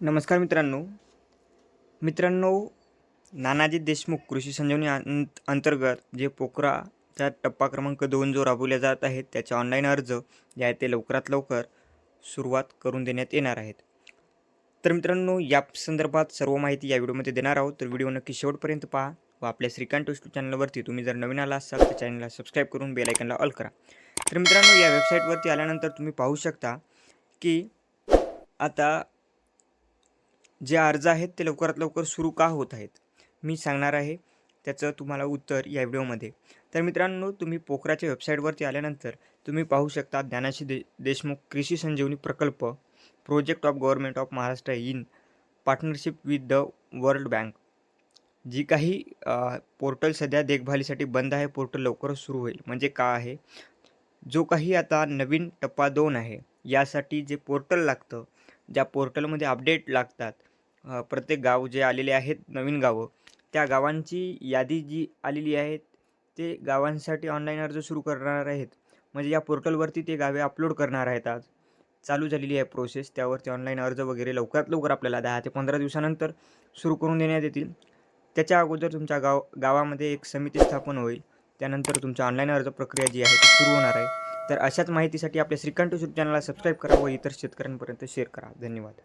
नमस्कार मित्रांनो. मित्रांनो नानाजी देशमुख कृषी संजीवनी अंत अंतर्गत जे पोखराचा टप्पा क्रमांक दोन जो राबवल्या जात आहेत त्याचे ऑनलाईन अर्ज जे आहेत ते लवकरात लवकर सुरुवात करून देण्यात येणार आहेत. तर मित्रांनो या संदर्भात सर्व माहिती या व्हिडिओमध्ये देणार आहोत. तर व्हिडिओ नक्की शेवटपर्यंत पहा व आपल्या श्रीकांत यूट्यूब चॅनलवरती तुम्ही जर नवीन आला असाल तर चॅनलला सबस्क्राईब करून बेल आयकनला ऑल करा. तर मित्रांनो या वेबसाईटवरती आल्यानंतर तुम्ही पाहू शकता की आता जे अर्ज आहेत ते लवकरात लवकर सुरू का होत आहेत? मी सांगणार आहे. त्याचं तुम्हाला उत्तर या व्हिडिओमध्ये. तर मित्रांनो तुम्ही पोखराच्या वेबसाईटवरती आल्यानंतर तुम्ही पाहू शकता ज्ञानाशी दे Deshmukh Krishi Sanjivani Prakalp project of government of Maharashtra in partnership with the World Bank जी काही पोर्टल सध्या देखभालीसाठी बंद आहे. पोर्टल लवकरच सुरू होईल. म्हणजे का आहे? जो काही आता नवीन टप्पा दोन आहे यासाठी जे पोर्टल लागतं ज्या पोर्टलमध्ये अपडेट लागतात प्रत्येक गाव जे आलेले आहेत नवीन गावं त्या गावांची यादी जी आलेली आहे ते गावांसाठी ऑनलाईन अर्ज सुरू करणार आहेत. म्हणजे या पोर्टलवरती ते गावे अपलोड करणार आहेत आज. चालू झालेली आहे प्रोसेस त्यावरती ऑनलाईन अर्ज वगैरे लवकरात लवकर आपल्याला दहा ते पंधरा दिवसानंतर सुरू करून देण्यात येतील. त्याच्या अगोदर तुमच्या गाव गावामध्ये एक समिती स्थापन होईल. त्यानंतर तुमच्या ऑनलाईन अर्ज प्रक्रिया जी आहे ती सुरू होणार आहे. तर अशाच माहितीसाठी आपल्या श्रीकांत यूट्यूब चॅनलला सबस्क्राईब करा व इतर शेतकऱ्यांपर्यंत शेअर करा. धन्यवाद.